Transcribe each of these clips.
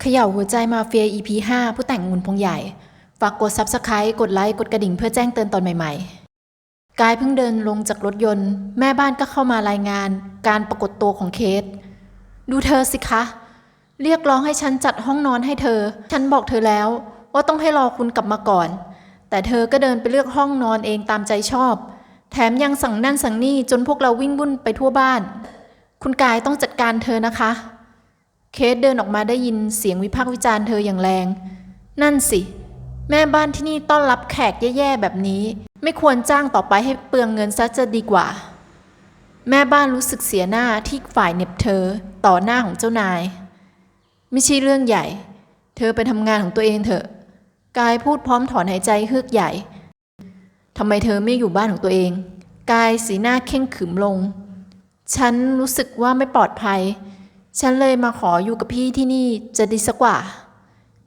เขย่าหัวใจมาเฟีย EP 5 ผู้แต่งงุนพงใหญ่ ฝากกด Subscribe กดไลค์ กดกระดิ่งเพื่อแจ้งเตือนตอนใหม่ๆ กายเพิ่งเดินลงจากรถยนต์ แม่บ้านก็เข้ามารายงาน การปรากฏตัวของเคส ดูเธอสิคะ เรียกร้องให้ฉันจัดห้องนอนให้เธอ ฉันบอกเธอแล้ว ว่าต้องให้รอคุณกลับมาก่อน แต่เธอก็เดินไปเลือกห้องนอนเองตามใจชอบ แถมยังสั่งนั่นสั่งนี่จนพวกเราวิ่งวุ่นไปทั่วบ้าน คุณกายต้องจัดการเธอนะคะ เคสเดินออกมาได้ยินเสียงวิพากษ์วิจารณ์เธออย่างแรง นั่นสิ แม่บ้านที่นี่ต้อนรับแขกแย่ๆแบบนี้ ไม่ควรจ้างต่อไปให้เปลืองเงินซะจะดีกว่า แม่บ้านรู้สึกเสียหน้าที่ฝ่ายเหน็บเธอต่อหน้าของเจ้านาย ไม่ใช่เรื่องใหญ่ เธอไปทำงานของตัวเองเถอะ กายพูดพร้อมถอนหายใจเฮือกใหญ่ทำไมเธอไม่อยู่บ้านของตัวเอง กายสีหน้าเข่งขึมลง ฉันรู้สึกว่าไม่ปลอดภัย ฉันเลยมาขออยู่กับพี่ที่นี่จะดีสักกว่า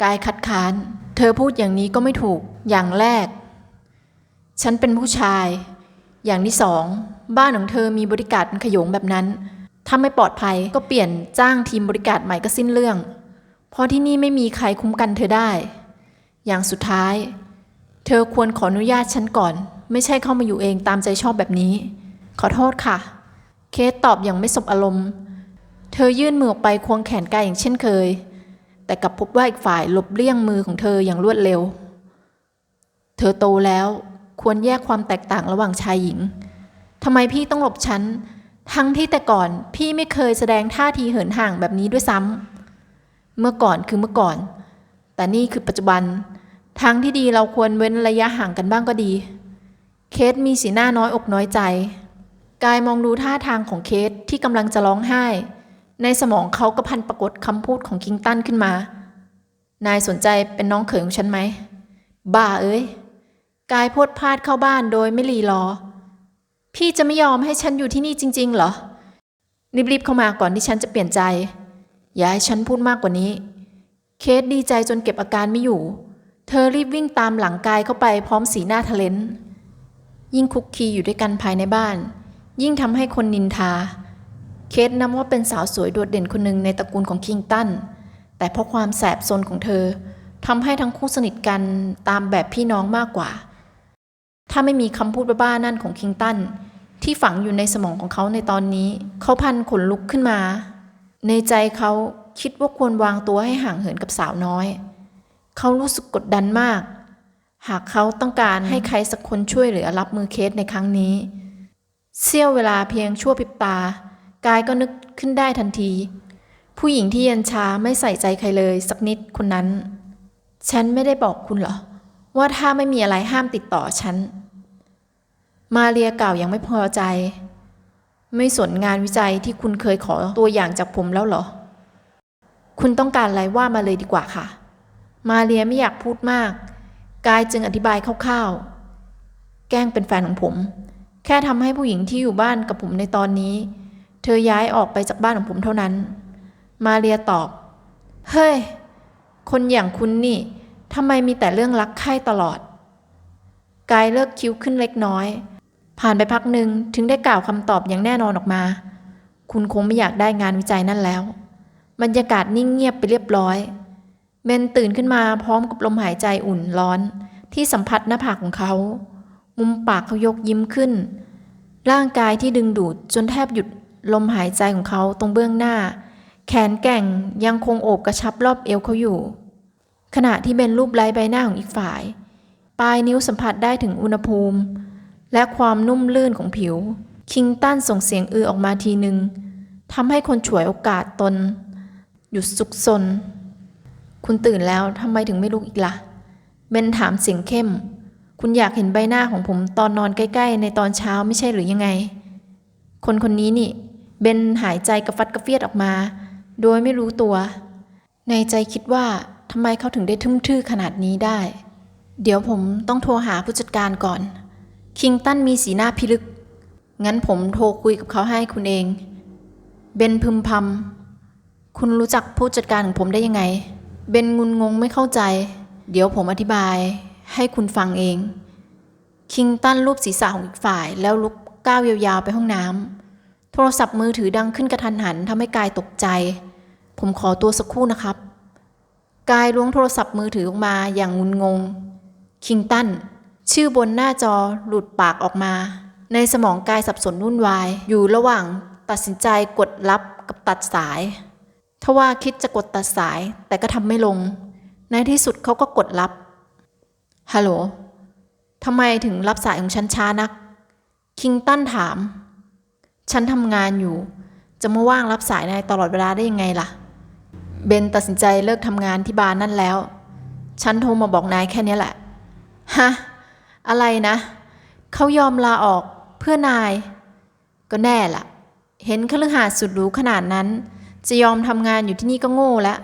กายคัดค้าน เธอพูดอย่างนี้ก็ไม่ถูก อย่างแรก ฉันเป็นผู้ชาย อย่างที่สอง บ้านของเธอมีบริการเป็นขยงแบบนั้น ถ้าไม่ปลอดภัยก็เปลี่ยนจ้างทีมบริการใหม่ก็สิ้นเรื่อง เพราะที่นี่ไม่มีใครคุ้มกันเธอได้ อย่างสุดท้าย เธอควรขออนุญาตฉันก่อน ไม่ใช่เข้ามาอยู่เองตามใจชอบแบบนี้ ขอโทษค่ะ เคสตอบอย่างไม่สบอารมณ์ เธอยื่นมือออกไปควงแขนกายอย่างเช่นเคย แต่กลับพบว่าอีกฝ่ายหลบเลี่ยงมือของเธออย่างรวดเร็ว เธอโตแล้วควรแยกความแตกต่างระหว่างชายหญิงทำไมพี่ต้องหลบฉัน ทั้งที่แต่ก่อนพี่ไม่เคยแสดงท่าทีเหินห่างแบบนี้ด้วยซ้ำ เมื่อก่อนคือเมื่อก่อน แต่นี่คือปัจจุบัน ทางที่ดีเราควรเว้นระยะห่างกันบ้างก็ดี เคสมีสีหน้าน้อยอกน้อยใจ กายมองดูท่าทางของเคสที่กำลังจะร้องไห้ ในสมองเขาก็พันปรากฏคำพูดของคิงตันขึ้นมา นายสนใจเป็นน้องเขยของฉันไหม บ้าเอ้ย กายพดพาดเข้าบ้านโดยไม่รีรอ พี่จะไม่ยอมให้ฉันอยู่ที่นี่จริง ๆ เหรอ รีบๆเข้ามาก่อนที่ฉันจะเปลี่ยนใจ อย่าให้ฉันพูดมากกว่านี้ เคสดีใจจนเก็บอาการไม่อยู่ เธอรีบวิ่งตามหลังกายเข้าไปพร้อมสีหน้าทะเลนยิ่งคุกคีอยู่ด้วยกันภายในบ้าน ยิ่งทำให้คนนินทา เคสนับว่าเป็นสาวสวยโดดเด่นคนหนึ่งในตระกูลของคิงตัน แต่เพราะความแสบซนของเธอทำให้ทั้งคู่สนิทกันตามแบบพี่น้องมากกว่า ถ้าไม่มีคำพูดบ้าๆนั่นของคิงตัน ที่ฝังอยู่ในสมองของเขาในตอนนี้ เขาพันขนลุกขึ้นมา ในใจเขาคิดว่าควรวางตัวให้ห่างเหินกับสาวน้อย เขารู้สึกกดดันมาก หากเขาต้องการให้ใครสักคนช่วยเหลือรับมือเคสในครั้งนี้ เสี้ยวเวลาเพียงชั่วพริบตา กายก็นึกขึ้นได้ทันที ผู้หญิงที่เย็นชาไม่ใส่ใจใครเลยสักนิดคนนั้น ฉันไม่ได้บอกคุณเหรอ ว่าถ้าไม่มีอะไรห้ามติดต่อฉัน มาเรียกล่าวยังไม่พอใจ ไม่สนงานวิจัยที่คุณเคยขอตัวอย่างจากผมแล้วเหรอ คุณต้องการอะไรว่ามาเลยดีกว่าค่ะ มาเรียไม่อยากพูดมาก กายจึงอธิบายคร่าวๆ แกล้งเป็นแฟนของผม แค่ทำให้ผู้หญิงที่อยู่บ้านกับผมในตอนนี้ เธอย้ายออกไปจากบ้านของผมเท่านั้น มาเรียตอบ เฮ้ย คนอย่างคุณนี่ทำไมมีแต่เรื่องรักใคร่ตลอด กายเลิกคิ้วขึ้นเล็กน้อย ผ่านไปพักหนึ่งถึงได้กล่าวคำตอบอย่างแน่นอนออกมา คุณคงไม่อยากได้งานวิจัยนั่นแล้ว บรรยากาศนิ่งเงียบไปเรียบร้อยเบนตื่นขึ้นมาพร้อมกับลมหายใจอุ่นร้อน ที่สัมผัสหน้าผากของเขา มุมปากเขายกยิ้มขึ้น ร่างกายที่ดึงดูดจนแทบหยุด ลมหายใจของเขาตรงเบื้องหน้า แขนแก่งยังคงโอบกระชับรอบเอวเขาอยู่ ขณะที่เบนรูปไล้ใบหน้าของอีกฝ่าย ปลายนิ้วสัมผัสได้ถึงอุณหภูมิ และความนุ่มลื่นของผิว คิงตันส่งเสียงอือออกมาทีหนึ่งทำให้คนฉวยโอกาสตน หยุดซุกซน คุณตื่นแล้วทำไมถึงไม่ลุกอีกละ่ะ เบนถามเสียงเข้ม คุณอยากเห็นใบหน้าของผมตอนนอนใกล้ ๆ ในตอนเช้าไม่ใช่หรือยังไง คนคนนี้นี่ เบนหายใจกระฟัดกระเฟียดออกมา โดยไม่รู้ตัว ในใจคิดว่าทำไมเขาถึงได้ทึ่มทื่อขนาดนี้ได้ เดี๋ยวผมต้องโทรหาผู้จัดการก่อน คิงตันมีสีหน้าพิลึก งั้นผมโทรคุยกับเขาให้คุณเอง เบนพึมพำ คุณรู้จักผู้จัดการของผมได้ยังไง เบนงุนงงไม่เข้าใจ เดี๋ยวผมอธิบายให้คุณฟังเอง คิงตันรูปศีรษะของอีกฝ่ายแล้วลุกก้าวยาวๆไปห้องน้ำ โทรศัพท์มือถือดังขึ้นกระทันหันทำให้กายตกใจ ผมขอตัวสักครู่นะครับ กายล้วงโทรศัพท์มือถือออกมาอย่างงุนงง คิงตัน ชื่อบนหน้าจอหลุดปากออกมา ในสมองกายสับสนวุ่นวาย อยู่ระหว่างตัดสินใจกดรับกับตัดสาย ทว่าคิดจะกดตัดสายแต่ก็ทำไม่ลง ในที่สุดเขาก็กดรับ ฮัลโหลทำไมถึงรับสายของฉันช้านัก คิงตันถาม ฉันทำงานอยู่ จะมาว่างรับสายนายตลอดเวลาได้ยังไงล่ะ เบนตัดสินใจเลิกทำงานที่บาร์นั่นแล้ว ฉันโทรมาบอกนายแค่นี้แหละ ฮะ อะไรนะ เขายอมลาออกเพื่อนาย ก็แน่ล่ะ เห็นคฤหาสน์สุดหรูขนาดนั้น จะยอมทำงานอยู่ที่นี่ก็โง่แล้ว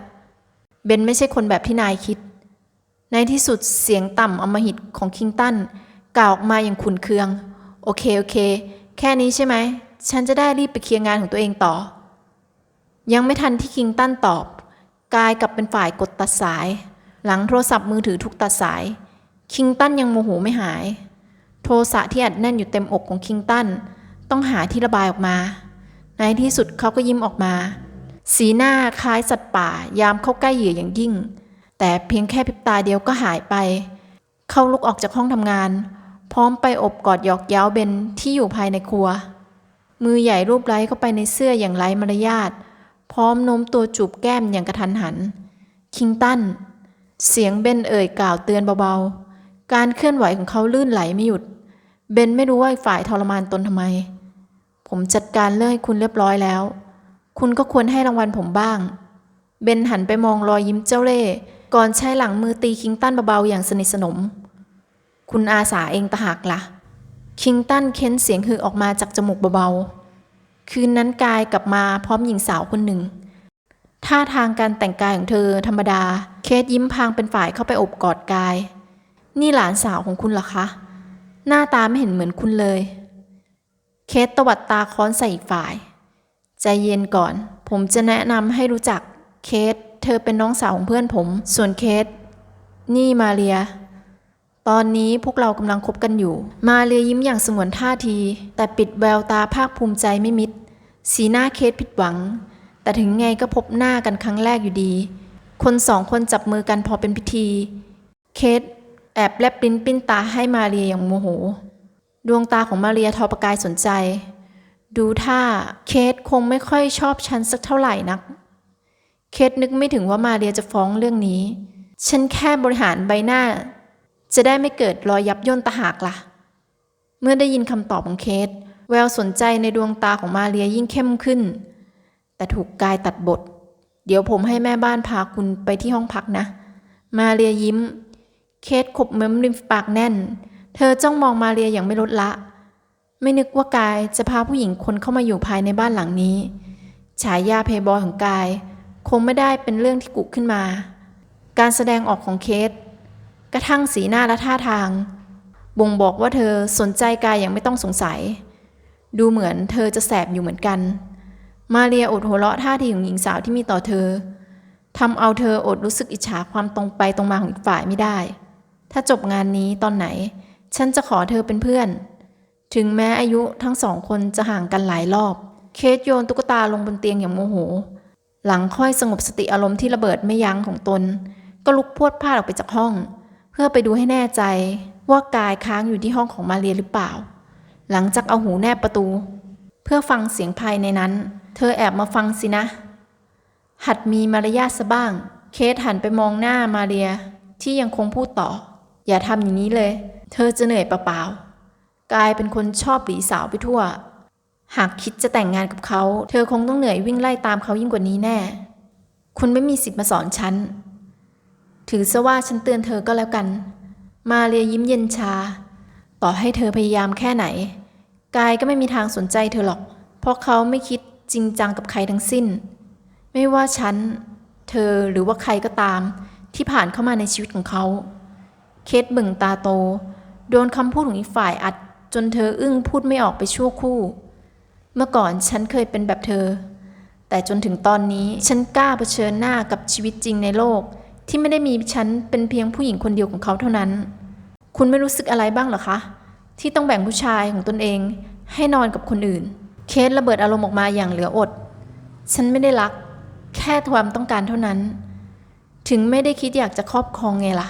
เบนไม่ใช่คนแบบที่นายคิด ในที่สุดเสียงต่ำอมหิตของคิงตันกล่าวออกมาอย่างขุนเคือง โอเคโอเค แค่นี้ใช่ไหม ฉันจะได้รีบไปเคลียร์งานของตัวเองต่อ ยังไม่ทันที่คิงตันตอบ กายกลับเป็นฝ่ายกดตัดสาย หลังโทรศัพท์มือถือถูกตัดสาย คิงตันยังโมโหไม่หาย โทสะที่อัดแน่นอยู่เต็มอกของคิงตันต้องหาที่ระบายออกมา ในที่สุดเขาก็ยิ้มออกมา สีหน้าคล้ายสัตว์ป่า ยามเข้าใกล้เหยื่ออย่างยิ่ง แต่เพียงแค่พริบตาเดียวก็หายไป เขาลุกออกจากห้องทำงาน พร้อมไปอบกอดหยอกเย้าเบนที่อยู่ภายในครัว มือใหญ่รูปไล้เข้าไปในเสื้ออย่างไร้มารยาท พร้อมโน้มตัวจูบแก้มอย่างกระทันหัน คิงตัน เสียงเบนเอ่ยกล่าวเตือนเบาๆ การเคลื่อนไหวของเขาลื่นไหลไม่หยุด เบนไม่รู้ว่าฝ่ายทรมานตนทำไม ผมจัดการเรื่องให้คุณเรียบร้อยแล้ว คุณก็ควรให้รางวัลผมบ้าง เบนหันไปมองรอยยิ้มเจ้าเล่ห์ก่อนใช้หลังมือตีคิงตันเบาๆอย่างสนิทสนม คุณอาสาเองตะหักละ่ะ คิงตันเค้นเสียงฮือออกมาจากจมูกเบาๆ คืนนั้นกายกลับมาพร้อมหญิงสาวคนหนึ่ง ท่าทางการแต่งกายของเธอธรรมดา เคสยิ้มพางเป็นฝ่ายเข้าไปอบกอดกาย นี่หลานสาวของคุณเหรอคะ หน้าตาไม่เห็นเหมือนคุณเลย เคสตวัดตาค้อนใส่อีกฝ่าย ใจเย็นก่อน ผมจะแนะนำให้รู้จัก เคสเธอเป็นน้องสาวของเพื่อนผม ส่วนเคสนี่มาเรีย ตอนนี้พวกเรากำลังคบกันอยู่ มาเรียยิ้มอย่างสงวนท่าที แต่ปิดแววตาภาคภูมิใจไม่มิด สีหน้าเคสผิดหวัง แต่ถึงไงก็พบหน้ากันครั้งแรกอยู่ดี คนสองคนจับมือกันพอเป็นพิธี เคสแอบแลบปลิ้นปิ้นตาให้มาเรียอย่างโมโห ดวงตาของมาเรียทอประกายสนใจ ดูท่าเคสคงไม่ค่อยชอบฉันสักเท่าไหร่นัก เคสนึกไม่ถึงว่ามาเรียจะฟ้องเรื่องนี้ ฉันแค่บริหารใบหน้า จะได้ไม่เกิดรอยยับย่นตะหากล่ะ เมื่อได้ยินคำตอบของเคสแววสนใจในดวงตาของมาเรียยิ่งเข้มขึ้น แต่ถูกกายตัดบท เดี๋ยวผมให้แม่บ้านพาคุณไปที่ห้องพักนะ มาเรียยิ้ม เคสขบเม้มริมปากแน่น เธอจ้องมองมาเรียอย่างไม่ลดละ ไม่นึกว่ากายจะพาผู้หญิงคนเข้ามาอยู่ภายในบ้านหลังนี้ ฉายาเพย์บอยของกาย คงไม่ได้เป็นเรื่องที่กุขึ้นมา การแสดงออกของเคส กระทั่งสีหน้าและท่าทาง บ่งบอกว่าเธอสนใจกายอย่างไม่ต้องสงสัย ดูเหมือนเธอจะแสบอยู่เหมือนกัน มาเรียอดหัวเราะท่าทีของหญิงสาวที่มีต่อเธอทำเอาเธออดรู้สึกอิจฉาความตรงไปตรงมาของอีกฝ่ายไม่ได้ ถ้าจบงานนี้ตอนไหน ฉันจะขอเธอเป็นเพื่อน ถึงแม้อายุทั้งสองคนจะห่างกันหลายรอบ เคสโยนตุ๊กตาลงบนเตียงอย่างโมโห หลังค่อยสงบสติอารมณ์ที่ระเบิดไม่ยั้งของตน ก็ลุกพวดพลาดออกไปจากห้อง เพื่อไปดูให้แน่ใจว่ากายค้างอยู่ที่ห้องของมาเรียหรือเปล่า หลังจากเอาหูแนบประตู เพื่อฟังเสียงภายในนั้น เธอแอบมาฟังสินะ หัดมีมารยาทซะบ้าง เคสหันไปมองหน้ามาเรียที่ยังคงพูดต่อ อย่าทำอย่างนี้เลย เธอจะเหนื่อยเปล่าๆกายเป็นคนชอบหลีสาวไปทั่ว หากคิดจะแต่งงานกับเขา เธอคงต้องเหนื่อยวิ่งไล่ตามเขายิ่งกว่านี้แน่ คุณไม่มีสิทธิ์มาสอนฉัน ถือซะว่าฉันเตือนเธอก็แล้วกัน มาเรียยิ้มเย็นชา ต่อให้เธอพยายามแค่ไหน กายก็ไม่มีทางสนใจเธอหรอก เพราะเขาไม่คิดจริงจังกับใครทั้งสิ้น ไม่ว่าฉัน เธอหรือว่าใครก็ตาม ที่ผ่านเข้ามาในชีวิตของเขา เคสบึ่งตาโต โดนคำพูดของอีกฝ่ายอัด จนเธออึ้งพูดไม่ออกไปชั่วคู่ เมื่อก่อนฉันเคยเป็นแบบเธอ แต่จนถึงตอนนี้ฉันกล้าเผชิญหน้ากับชีวิตจริงในโลก ที่ไม่ได้มีฉันเป็นเพียงผู้หญิงคนเดียวของเขาเท่านั้น คุณไม่รู้สึกอะไรบ้างหรอคะ ที่ต้องแบ่งผู้ชายของตนเอง ให้นอนกับคนอื่น เคสระเบิดอารมณ์ออกมาอย่างเหลืออด ฉันไม่ได้รัก แค่ความต้องการเท่านั้น ถึงไม่ได้คิดอยากจะครอบครองไงล่ะ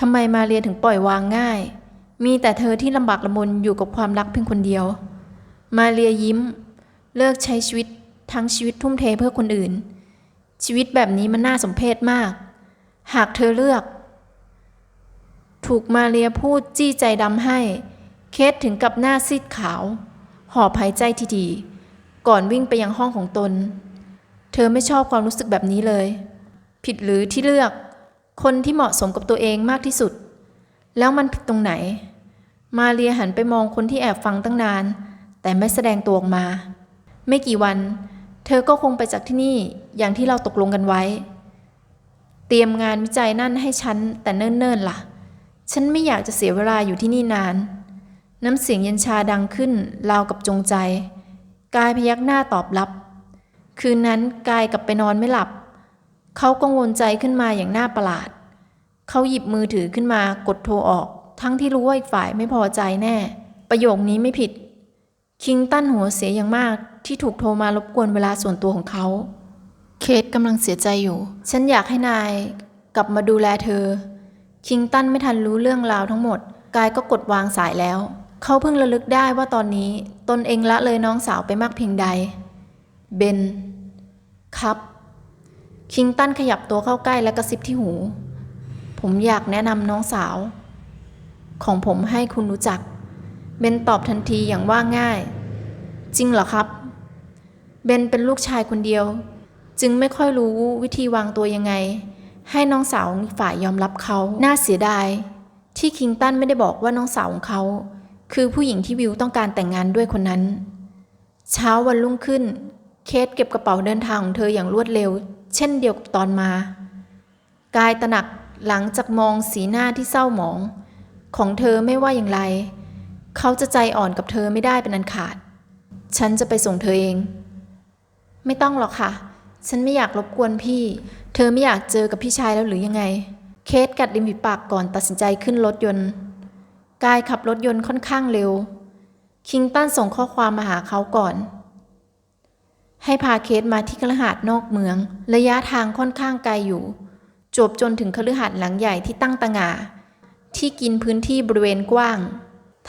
ทำไมมาเรียถึงปล่อยวางง่าย มีแต่เธอที่ลำบากลำบนอยู่กับความรักเพียงคนเดียว มาเรียยิ้ม เลิกใช้ชีวิตทั้งชีวิตทุ่มเทเพื่อคนอื่น ชีวิตแบบนี้มันน่าสมเพชมาก หากเธอเลือก ถูกมาเรียพูดจี้ใจดำให้ เคสถึงกับหน้าซีดขาว หอบหายใจทีดีๆก่อนวิ่งไปยังห้องของตน เธอไม่ชอบความรู้สึกแบบนี้เลย ผิดหรือที่เลือก คนที่เหมาะสมกับตัวเองมากที่สุด แล้วมันผิดตรงไหน มาเรียหันไปมองคนที่แอบฟังตั้งนาน แต่ไม่แสดงตัวออกมา ไม่กี่วัน เธอก็คงไปจากที่นี่อย่างที่เราตกลงกันไว้ เตรียมงานวิจัยนั่นให้ฉันแต่เนิ่นๆล่ะ ฉันไม่อยากจะเสียเวลาอยู่ที่นี่นาน น้ำเสียงเย็นชาดังขึ้นราวกับจงใจ กายพยักหน้าตอบรับ คืนนั้นกายกลับไปนอนไม่หลับ เขากังวลใจขึ้นมาอย่างน่าประหลาด เขาหยิบมือถือขึ้นมากดโทรออก ทั้งที่รู้ว่าอีกฝ่ายไม่พอใจแน่ ประโยคนี้ไม่ผิด คิงตั้นหัวเสียอย่างมาก ที่ถูกโทรมารบกวนเวลาส่วนตัวของเขา เคทกำลังเสียใจอยู่ ฉันอยากให้นายกลับมาดูแลเธอ คิงตันไม่ทันรู้เรื่องราวทั้งหมด กายก็กดวางสายแล้ว เขาเพิ่งระลึกได้ว่าตอนนี้ตนเองละเลยน้องสาวไปมากเพียงใด เบน ครับ คิงตันขยับตัวเข้าใกล้และกระซิบที่หู ผมอยากแนะนำน้องสาว ของผมให้คุณรู้จัก เบนตอบทันทีอย่างว่าง่าย จริงเหรอครับ เบนเป็นลูกชายคนเดียว จึงไม่ค่อยรู้วิธีวางตัวยังไง ให้น้องสาวฝ่ายยอมรับเขาน่าเสียดาย ที่คิงตันไม่ได้บอกว่าน้องสาวของเขา คือผู้หญิงที่วิวต้องการแต่งงานด้วยคนนั้น เช้าวันรุ่งขึ้น เคทเก็บกระเป๋าเดินทางของเธออย่างรวดเร็ว เช่นเดียวกับตอนมา กายตระหนักหลังจากมองสีหน้าที่เศร้าหมอง ของเธอไม่ว่าอย่างไร เขาจะใจอ่อนกับเธอไม่ได้เป็นอันขาด ฉันจะไปส่งเธอเอง ไม่ต้องหรอกค่ะ ฉันไม่อยากรบกวนพี่ เธอไม่อยากเจอกับพี่ชายแล้วหรือยังไง เคสกัดริมฝีปากก่อนตัดสินใจขึ้นรถยนต์ กายขับรถยนต์ค่อนข้างเร็ว คิงตันส่งข้อความมาหาเขาก่อน ให้พาเคสมาที่คฤหาสน์นอกเมือง ระยะทางค่อนข้างไกลอยู่ จบจนถึงคฤหาสน์หลังใหญ่ที่ตั้งตะงาที่กินพื้นที่บริเวณกว้าง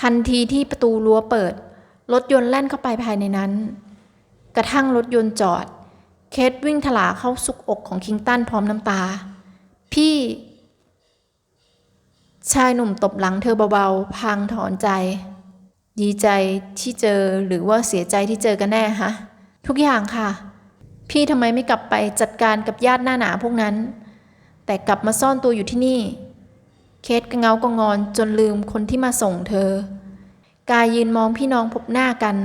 ทันทีที่ประตูรั้วเปิด รถยนต์แล่นเข้าไปภายในนั้น กระทั่งรถยนต์จอด เคทวิ่งถลาเข้าสุกอกของคิงตันพร้อมน้ำตา พี่ ชายหนุ่มตบหลังเธอเบาๆ พางถอนใจ ดีใจที่เจอหรือว่าเสียใจที่เจอกันแน่ฮะ ทุกอย่างค่ะ พี่ทำไมไม่กลับไปจัดการกับญาติหน้าหนาพวกนั้น แต่กลับมาซ่อนตัวอยู่ที่นี่ เคสกระเงากระงอนจนลืมคนที่มาส่งเธอกายยืนมองพี่น้องพบหน้ากัน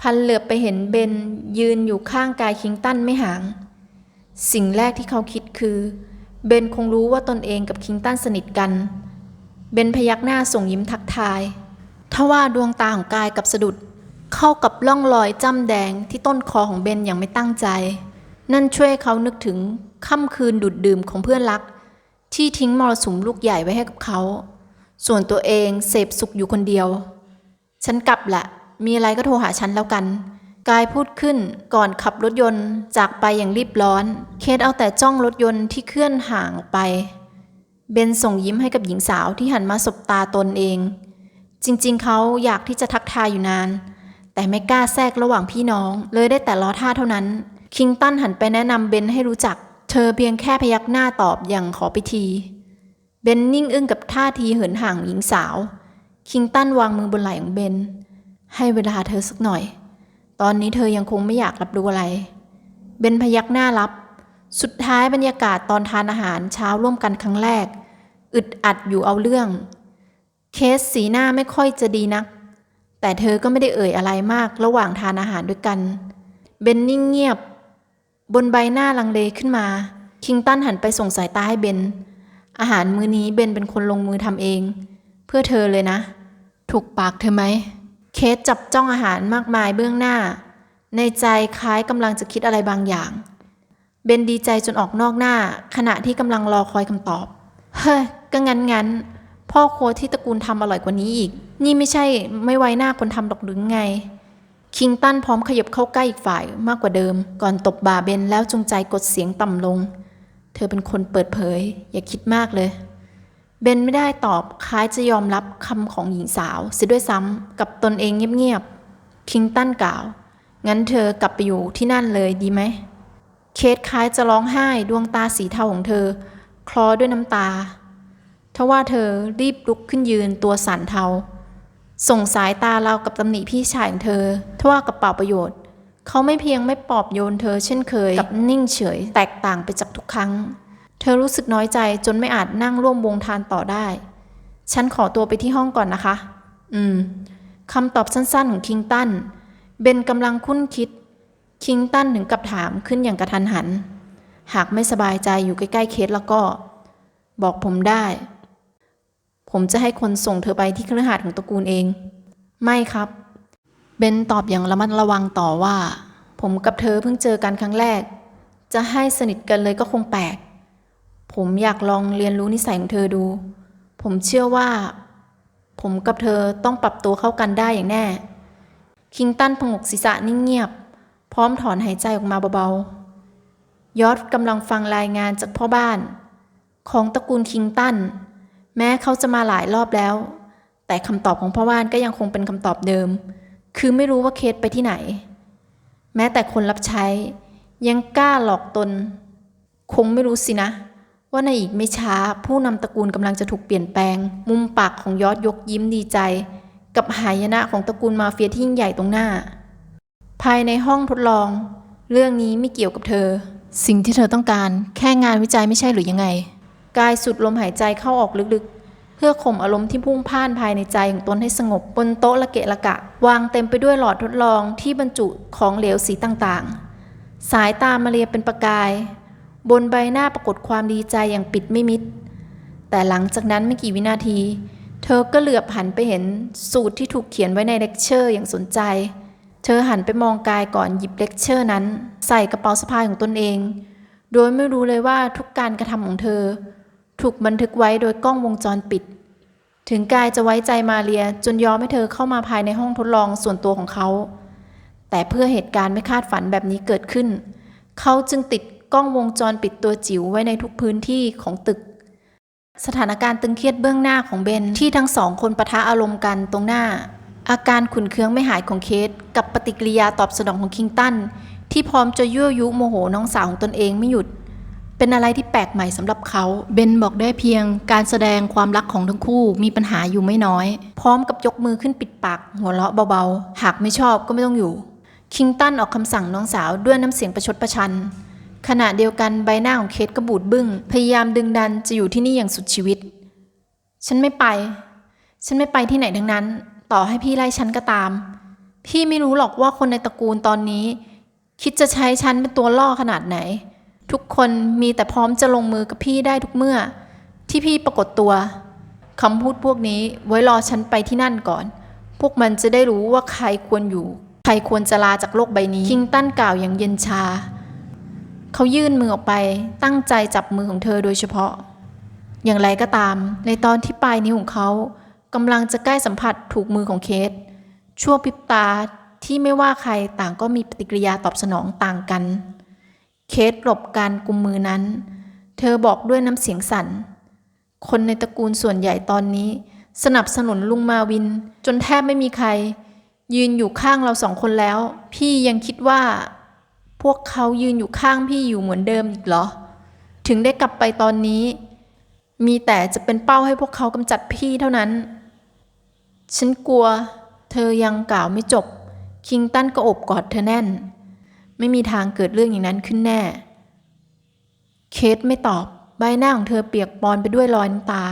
พันเหลือบไปเห็นเบนยืนอยู่ข้างกายคิงตันไม่ห่าง สิ่งแรกที่เขาคิดคือ เบนคงรู้ว่าตนเองกับคิงตันสนิทกัน เบนพยักหน้าส่งยิ้มทักทาย ทว่าดวงตาของกายกับสะดุด เข้ากับร่องรอยจ้ำแดงที่ต้นคอของเบนอย่างไม่ตั้งใจ นั่นช่วยเขานึกถึงค่ำคืนดุดดื่มของเพื่อนรัก ที่ทิ้งมรสุมลูกใหญ่ไว้ให้กับเขา ส่วนตัวเองเสพสุขอยู่คนเดียว ฉันกลับละ มีอะไรก็โทรหาฉันแล้วกัน กายพูดขึ้นก่อนขับรถยนต์จากไปอย่างรีบร้อน เคสเอาแต่จ้องรถยนต์ที่เคลื่อนห่างออกไป เบนส่งยิ้มให้กับหญิงสาวที่หันมาสบตาตนเอง จริงๆ เขาอยากที่จะทักทายอยู่นาน แต่ไม่กล้าแทรกระหว่างพี่น้อง เลยได้แต่ล้อท่าเท่านั้น คิงตันหันไปแนะนำเบนให้รู้จัก เธอเพียงแค่พยักหน้าตอบอย่างขอไปที เบนนิ่งอึ้งกับท่าทีเหินห่างหญิงสาว คิงตันวางมือบนไหล่ของเบน ให้เวลาเธอสักหน่อย ตอนนี้เธอยังคงไม่อยากรับรู้อะไร เบนพยักหน้ารับ สุดท้ายบรรยากาศตอนทานอาหารเช้าร่วมกันครั้งแรก อึดอัดอยู่เอาเรื่อง เคสสีหน้าไม่ค่อยจะดีนัก แต่เธอก็ไม่ได้เอ่ยอะไรมากระหว่างทานอาหารด้วยกัน เบนนิ่งเงียบ บนใบหน้าลังเลขึ้นมา คิงตันหันไปส่งสายตาให้เบน อาหารมื้อนี้เบนเป็นคนลงมือทำเอง เพื่อเธอเลยนะ ถูกปากเธอไหม เคสจับจ้องอาหารมากมายเบื้องหน้า ในใจคล้ายกำลังจะคิดอะไรบางอย่าง เบนดีใจจนออกนอกหน้า ขณะที่กำลังรอคอยคำตอบ เฮ้ย ก็งั้นงั้นพ่อครัวที่ตระกูลทำอร่อยกว่านี้อีก นี่ไม่ใช่ไม่ไว้หน้าคนทำหรอกหรือไง คิงตันพร้อมขยับเข้าใกล้อีกฝ่ายมากกว่าเดิม ก่อนตบบ่าเบนแล้วจงใจกดเสียงต่ำลง เธอเป็นคนเปิดเผย อย่าคิดมากเลย เบนไม่ได้ตอบคล้ายจะยอมรับคำของหญิงสาวเสียด้วยซ้ำกับตนเองเงียบๆ คิงตันกล่าว งั้นเธอกลับไปอยู่ที่นั่นเลยดีไหม เคสคล้ายจะร้องไห้ดวงตาสีเทาของเธอ คลอด้วยน้ำตาทว่าเธอรีบลุกขึ้นยืนตัวสั่นเทา ส่งสายตาเรากับตำหนิพี่ชายของเธอทว่ากับเปล่าประโยชน์ เขาไม่เพียงไม่ปอบโยนเธอเช่นเคย กับนิ่งเฉย แตกต่างไปจากทุกครั้ง เธอรู้สึกน้อยใจจนไม่อาจนั่งร่วมวงทานต่อได้ ฉันขอตัวไปที่ห้องก่อนนะคะ อืมคำตอบสั้นๆของคิงตัน เบนกำลังคุ้นคิด คิงตันถึงกับถามขึ้นอย่างกระทันหัน หากไม่สบายใจอยู่ใกล้ๆเคสแล้วก็ บอกผมได้ ผมจะให้คนส่งเธอไปที่เครือข่ายของตระกูลเอง ไม่ครับ เบนตอบอย่างระมัดระวังต่อว่า ผมกับเธอเพิ่งเจอกันครั้งแรก จะให้สนิทกันเลยก็คงแปลก ผมอยากลองเรียนรู้นิสัยของเธอดู ผมเชื่อว่า ผมกับเธอต้องปรับตัวเข้ากันได้อย่างแน่ คิงตันผงกศีรษะนิ่งเงียบ พร้อมถอนหายใจออกมาเบาๆ ยอดกำลังฟังรายงานจากพ่อบ้าน ของตระกูลคิงตัน แม้เขาจะมาหลายรอบแล้ว แต่คำตอบของพ่อบ้านก็ยังคงเป็นคำตอบเดิม คือไม่รู้ว่าเคสไปที่ไหน แม้แต่คนรับใช้ยังกล้าหลอกตน คงไม่รู้สินะ ว่าในอีกไม่ช้า ผู้นำตระกูลกำลังจะถูกเปลี่ยนแปลง มุมปากของยอดยกยิ้มดีใจ กับหายนะของตระกูลมาเฟียที่ยิ่งใหญ่ตรงหน้า ภายในห้องทดลอง เรื่องนี้ไม่เกี่ยวกับเธอ สิ่งที่เธอต้องการ แค่งานวิจัยไม่ใช่หรือยังไง กายสุดลมหายใจเข้าออกลึกๆ เพื่อข่มอารมณ์ที่พุ่งพ่านภายในใจของตนให้สงบบนโต๊ะละเกะละกะ วางเต็มไปด้วยหลอดทดลองที่บรรจุของเหลวสีต่างๆ สายตามาเรียเป็นประกาย บนใบหน้าปรากฏความดีใจอย่างปิดไม่มิด แต่หลังจากนั้นไม่กี่วินาที เธอก็เหลือบหันไปเห็นสูตรที่ถูกเขียนไว้ในเลคเชอร์อย่างสนใจ เธอหันไปมองกายก่อนหยิบเลคเชอร์นั้น ใส่กระเป๋าสะพายของตนเอง โดยไม่รู้เลยว่าทุกการกระทำของเธอ ถูกบันทึกไว้โดยกล้องวงจรปิด ถึงกายจะไว้ใจมาเรียจนยอมให้เธอเข้ามาภายในห้องทดลองส่วนตัวของเขา แต่เพื่อเหตุการณ์ไม่คาดฝันแบบนี้เกิดขึ้น เขาจึงติด กล้องวงจรปิดตัวจิ๋วไว้ในทุกพื้นที่ของตึก สถานการณ์ตึงเครียดเบื้องหน้าของเบนที่ทั้งสองคนปะทะอารมณ์กันตรงหน้า อาการขุนเคืองไม่หายของเคส กับปฏิกิริยาตอบสนองของคิงตัน ที่พร้อมจะยั่วยุโมโหน้องสาวของตนเองไม่หยุด เป็นอะไรที่แปลกใหม่สำหรับเขา เบนบอกได้เพียง การแสดงความรักของทั้งคู่มีปัญหาอยู่ไม่น้อย พร้อมกับยกมือขึ้นปิดปากหัวเราะเบาๆ หากไม่ชอบก็ไม่ต้องอยู่คิงตันออกคำสั่งน้องสาวด้วยน้ำเสียงประชดประชัน ขณะเดียวกันใบหน้าของเคสก็บูดบึ้ง พยายามดึงดันจะอยู่ที่นี่อย่างสุดชีวิต ฉันไม่ไป ฉันไม่ไปที่ไหนทั้งนั้น ต่อให้พี่ไล่ฉันก็ตาม พี่ไม่รู้หรอกว่าคนในตระกูลตอนนี้ คิดจะใช้ฉันเป็นตัวล่อขนาดไหน ทุกคนมีแต่พร้อมจะลงมือกับพี่ได้ทุกเมื่อ ที่พี่ปรากฏตัวคำพูดพวกนี้ไว้รอฉันไปที่นั่นก่อน พวกมันจะได้รู้ว่าใครควรอยู่ ใครควรจะลาจากโลกใบนี้ คิงตันกล่าวอย่างเย็นชา เขายื่นมือออกไปตั้งใจจับมือของเธอโดยเฉพาะ อย่างไรก็ตาม ในตอนที่ปลายนิ้วของเขากำลังจะใกล้สัมผัสถูกมือของเคสชั่วพริบตาที่ไม่ว่าใครต่างก็มีปฏิกิริยาตอบสนองต่างกัน เคสหลบการกุมมือนั้น เธอบอกด้วยน้ำเสียงสั่น คนในตระกูลส่วนใหญ่ตอนนี้ สนับสนุนลุงมาวิน จนแทบไม่มีใคร ยืนอยู่ข้างเราสองคนแล้ว พี่ยังคิดว่า พวกเขายืนอยู่ข้างพี่อยู่เหมือนเดิมอีกเหรอ ถึงได้กลับไปตอนนี้ มีแต่จะเป็นเป้าให้พวกเขากำจัดพี่เท่านั้น ฉันกลัว เธอยังกล่าวไม่จบ คิงตันก็โอบกอดเธอแน่น ไม่มีทางเกิดเรื่องอย่างนั้นขึ้นแน่ เคทไม่ตอบ ใบหน้าของเธอเปียกปอนไปด้วยรอยน้ำตา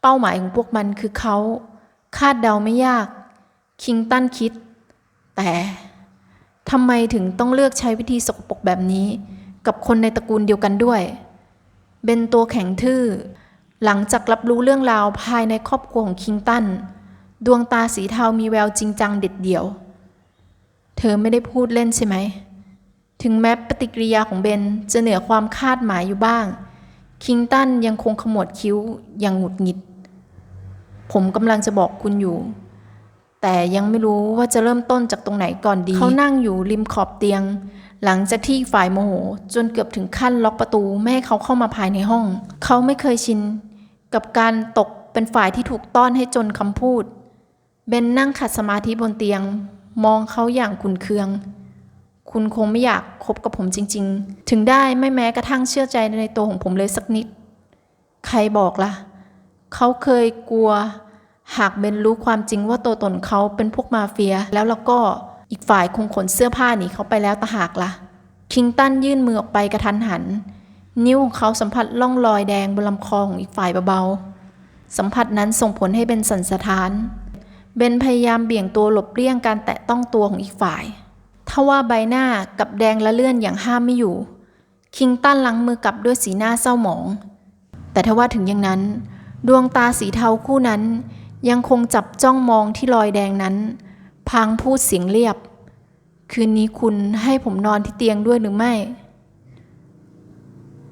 เป้าหมายของพวกมันคือเขา คาดเดาไม่ยาก คิงตันคิด แต่ ทำไมถึงต้องเลือกใช้วิธีสกปรกแบบนี้ กับคนในตระกูลเดียวกันด้วย เบนตัวแข็งทื่อ หลังจากรับรู้เรื่องราวภายในครอบครัวของคิงตัน ดวงตาสีเทามีแววจริงจังเด็ดเดี่ยว เธอไม่ได้พูดเล่นใช่ไหม ถึงแม้ปฏิกิริยาของเบนจะเหนือความคาดหมายอยู่บ้าง คิงตันยังคงขมวดคิ้วอย่างหงุดหงิด ผมกำลังจะบอกคุณอยู่ แต่ยังไม่รู้ว่าจะเริ่มต้นจากตรงไหนก่อนดี เขานั่งอยู่ริมขอบเตียง หลังจากที่ฝ่ายโมโหจนเกือบถึงขั้นล็อกประตูไม่ให้เขาเข้ามาภายในห้อง เขาไม่เคยชิน กับการตกเป็นฝ่ายที่ถูกต้อนให้จนคำพูด เบนนั่งขัดสมาธิบนเตียง มองเขาอย่างขุนเคือง คุณคงไม่อยากคบกับผมจริง ๆ ถึงได้ไม่แม้กระทั่งเชื่อใจในตัวของผมเลยสักนิด ใครบอกล่ะ เขาเคยกลัว หากเบนรู้ความจริงว่าตัวตนเขาเป็นพวกมาเฟีย แล้วแล้วก็อีกฝ่ายคงขนเสื้อผ้าหนีเขาไปแล้วตะหากล่ะ คิงตันยื่นมือออกไปกระทันหัน นิ้วของเขาสัมผัสล่องรอยแดงบนลำคอของอีกฝ่ายเบาๆ สัมผัสนั้นส่งผลให้เบนสั่นสะท้าน เบนพยายามเบี่ยงตัวหลบเลี่ยงการแตะต้องตัวของอีกฝ่ายทว่าใบหน้ากับแดงและเลื่อนอย่างห้ามไม่อยู่ คิงตันล้างมือกลับด้วยสีหน้าเศร้าหมอง แต่ทว่าถึงอย่างนั้น ดวงตาสีเทาคู่นั้น ยังคงจับจ้องมองที่รอยแดงนั้น พางพูดเสียงเรียบ คืนนี้คุณให้ผมนอนที่เตียงด้วยหรือไม่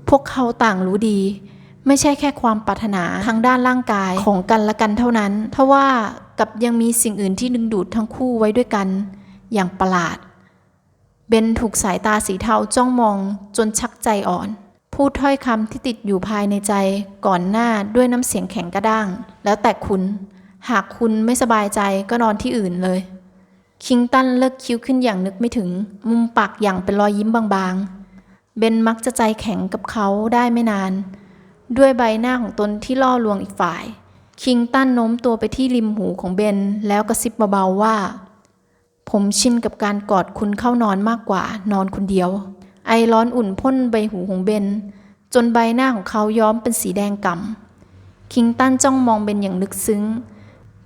พวกเขาต่างรู้ดี ไม่ใช่แค่ความปรารถนาทางด้านร่างกายของกันและกันเท่านั้นทว่ากับยังมีสิ่งอื่นที่ดึงดูดทั้งคู่ไว้ด้วยกัน อย่างประหลาด เบนถูกสายตาสีเทาจ้องมองจนชักใจอ่อนพูดถ้อยคำที่ติดอยู่ภายในใจก่อนหน้าด้วยน้ำเสียงแข็งกระด้าง แล้วแต่คุณ หากคุณไม่สบายใจก็นอนที่อื่นเลย คิงตันเลิกคิ้วขึ้นอย่างนึกไม่ถึง มุมปากอย่างเป็นรอยยิ้มบางๆ เบนมักจะใจแข็งกับเขาได้ไม่นาน ด้วยใบหน้าของตนที่ล่อลวงอีกฝ่าย คิงตันโน้มตัวไปที่ริมหูของเบนแล้วกระซิบเบาๆว่า ผมชินกับการกอดคุณเข้านอนมากกว่านอนคนเดียว ไอร้อนอุ่นพ่นใบหูของเบนจนใบหน้าของเขาย้อมเป็นสีแดงก่ำคิงตันจ้องมองเบนอย่างลึกซึ้ง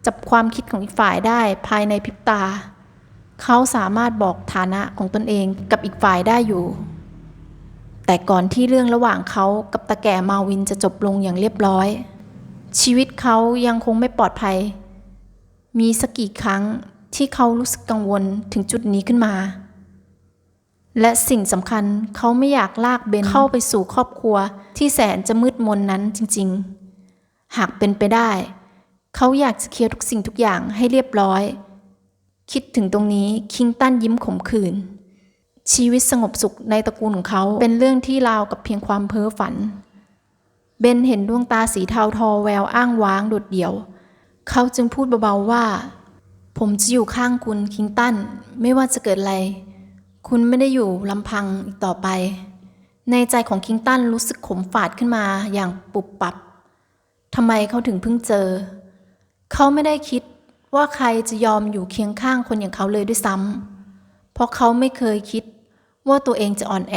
จับความคิดของอีกฝ่ายได้ภายในพริบตา เขาสามารถบอกฐานะของตนเองกับอีกฝ่ายได้อยู่ แต่ก่อนที่เรื่องระหว่างเขากับตาแก่มาวินจะจบลงอย่างเรียบร้อย ชีวิตเขายังคงไม่ปลอดภัย มีสักกี่ครั้งที่เขารู้สึกกังวลถึงจุดนี้ขึ้นมา และสิ่งสำคัญเขาไม่อยากลากเบนเข้าไปสู่ครอบครัวที่แสนจะมืดมนนั้นจริง ๆ หากเป็นไปได้ เขาอยากจะเคลียร์ทุกสิ่งทุกอย่างให้เรียบร้อย คิดถึงตรงนี้คิงตันยิ้มขมขื่นชีวิตสงบสุขในตระกูลของเขาเป็นเรื่องที่ราวกับเพียงความเพ้อฝัน เบนเห็นดวงตาสีเทาทอแววอ้างว้างโดดเดี่ยว เขาจึงพูดเบาๆว่า ผมจะอยู่ข้างคุณคิงตันไม่ว่าจะเกิดอะไร คุณไม่ได้อยู่ลำพังอีกต่อไป ในใจของคิงตันรู้สึกขมฝาดขึ้นมาอย่างปุบปับทำไมเขาถึงเพิ่งเจอ เขาไม่ได้คิดว่าใครจะยอมอยู่เคียงข้างคนอย่างเขาเลยด้วยซ้ำเพราะเขาไม่เคยคิดว่าตัวเองจะอ่อนแอ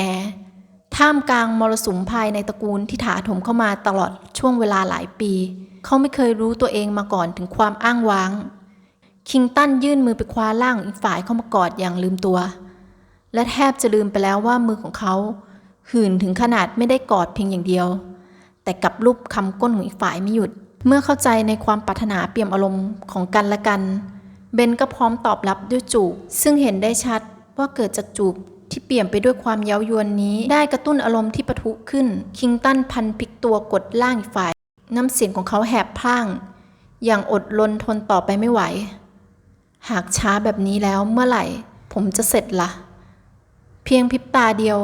ท่ามกลางมรสุมภายในตระกูลที่ถาโถมเข้ามาตลอดช่วงเวลาหลายปี เขาไม่เคยรู้ตัวเองมาก่อนถึงความอ้างว้าง คิงตันยื่นมือไปคว้าร่างอีกฝ่ายเข้ามากอดอย่างลืมตัว และแทบจะลืมไปแล้วว่ามือของเขาหื่นถึงขนาดไม่ได้กอดเพียงอย่างเดียว แต่กับลูบคำก้นของอีกฝ่ายไม่หยุด เมื่อเข้าใจในความปรารถนาเปี่ยมอารมณ์ของกันและกัน เบนก็พร้อมตอบรับด้วยจูบ ซึ่งเห็นได้ชัดว่าเกิดจากจูบที่เปี่ยมไปด้วยความเย้ายวนนี้ ได้กระตุ้นอารมณ์ที่ปะทุขึ้น คิงตันพันพลิกตัวกดล่างอีกฝ่าย น้ำเสียงของเขาแหบพร่าง อย่างอดรนทนต่อไปไม่ไหว หากช้าแบบนี้แล้วเมื่อไหร่ ผมจะเสร็จละ่ะ เพียงพริบตาเดียว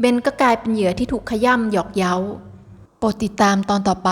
เบนก็กลายเป็นเหยื่อที่ถูกขย่ำหยอกเย้า โปรดติดตามตอนต่อไป